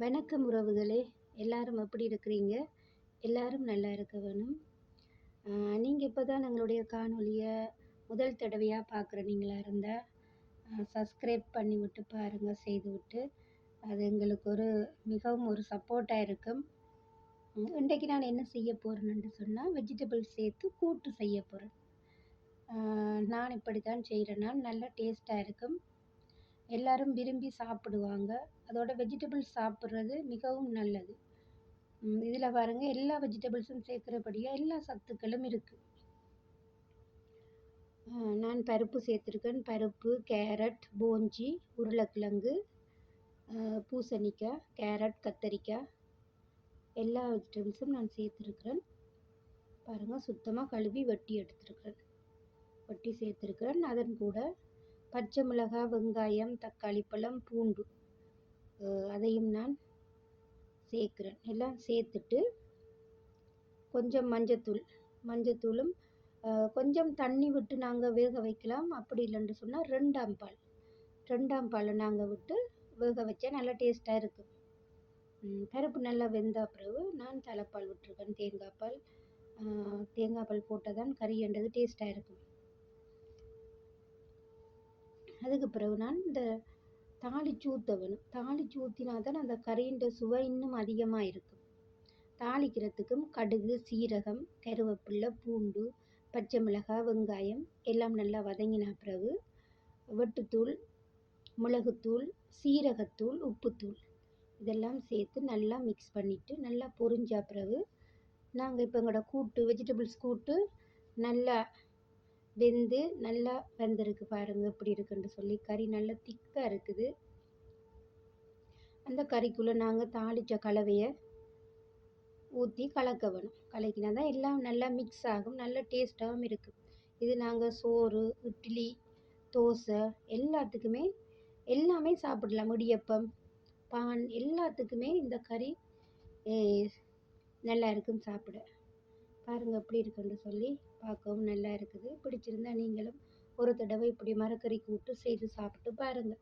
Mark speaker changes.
Speaker 1: வணக்கம் உறவுகளே. எல்லாரும் எப்படி இருக்கிறீங்க? எல்லாரும் நல்லா இருக்க வேணும். நீங்கள் இப்போ தான் எங்களுடைய காணொலியை முதல் தடவையாக பார்க்குற நீங்களாக இருந்தால் சப்ஸ்கிரைப் பண்ணி விட்டு பாருங்கள் செய்து விட்டு. அது எங்களுக்கு ஒரு மிகவும் ஒரு சப்போர்ட்டாக இருக்கும். இன்றைக்கு நான் என்ன செய்ய போகிறேன்னு சொன்னால் வெஜிடபிள் சேர்த்து கூட்டு செய்ய போகிறேன் நான் இப்படி தான் செய்கிறேன்னா நல்லா டேஸ்ட்டாக இருக்கும். எல்லாரும் விரும்பி சாப்பிடுவாங்க. அதோட வெஜிடபிள்ஸ் சாப்பிட்றது மிகவும் நல்லது. இதில் பாருங்கள் எல்லா வெஜிடபிள்ஸும் சேர்க்குறபடியாக எல்லா சத்துக்களும் இருக்குது நான் பருப்பு சேர்த்துருக்கேன். பருப்பு கேரட் போஞ்சி உருளைக்கிழங்கு பூசணிக்காய் கேரட் கத்தரிக்காய். எல்லா வெஜிடபிள்ஸும் நான் சேர்த்துருக்கிறேன். பாருங்கள் சுத்தமாக கழுவி வெட்டி எடுத்துருக்கிறேன். வெட்டி சேர்த்துருக்கிறேன். அதன் கூட பச்சை மிளகாய் வெங்காயம் தக்காளி பழம் பூண்டு. அதையும் நான் சேர்க்குறேன். எல்லாம் சேர்த்துட்டு கொஞ்சம் மஞ்சத்தூள் மஞ்சத்தூளும் கொஞ்சம் தண்ணி விட்டு நாங்கள் வேக வைக்கலாம். அப்படி இல்லைன்னு சொன்னால் ரெண்டாம் பால். ரெண்டாம் பாலை நாங்கள் விட்டு வேக வச்சா நல்லா டேஸ்ட்டாக இருக்கும். பருப்பு நல்லா வெந்த பிறகு நான் தலைப்பால் விட்டுருக்கேன். தேங்காய் பால் தேங்காய் பால் போட்டால் தான் கறின்றது டேஸ்ட்டாக இருக்கும். அதுக்கு பிறகு நான் இந்த தாளிச்சு ஊற்ற வேணும் தாளிச்சு ஊற்றினா தான் அந்த கறியின் சுவை இன்னும் அதிகமாக இருக்கும். தாளிக்கிறதுக்கும் கடுகு சீரகம் கருவேப்பிலை பூண்டு பச்சை மிளகாய் வெங்காயம் எல்லாம் நல்லா வதங்கின பிறகு வெட்டுத்தூள் மிளகுத்தூள் சீரகத்தூள் உப்புத்தூள் இதெல்லாம் சேர்த்து நல்லா மிக்ஸ் பண்ணிவிட்டு நல்லா பொரிஞ்ச பிறகு நாங்கள் இப்போ எங்களோட கூட்டு வெஜிடபிள்ஸ் கூட்டு நல்லா வெந்து நல்லா வெந்திருக்கு பாருங்கள் எப்படி இருக்குன்னு சொல்லி கறி நல்லா திக்காக இருக்குது. அந்த கறிக்குள்ளே நாங்கள் தாளித்த கலவையை ஊற்றி கலக்க வேணும். கலக்கினா தான் எல்லாம் நல்லா மிக்ஸ் ஆகும். நல்லா டேஸ்ட்டாகவும் இருக்கும். இது நாங்கள் சோறு இட்லி தோசை எல்லாத்துக்குமே எல்லாமே சாப்பிடலாம். இடியப்பம் பான் எல்லாத்துக்குமே இந்த கறி நல்லா இருக்கும் சாப்பிட. பாருங்கள் எப்படி இருக்குன்னு சொல்லி பார்க்கவும் நல்லா இருக்குது. பிடிச்சிருந்தா நீங்களும் ஒரு தடவை இப்படி மரக்கறி கூட்டு செய்து சாப்பிட்டு பாருங்கள்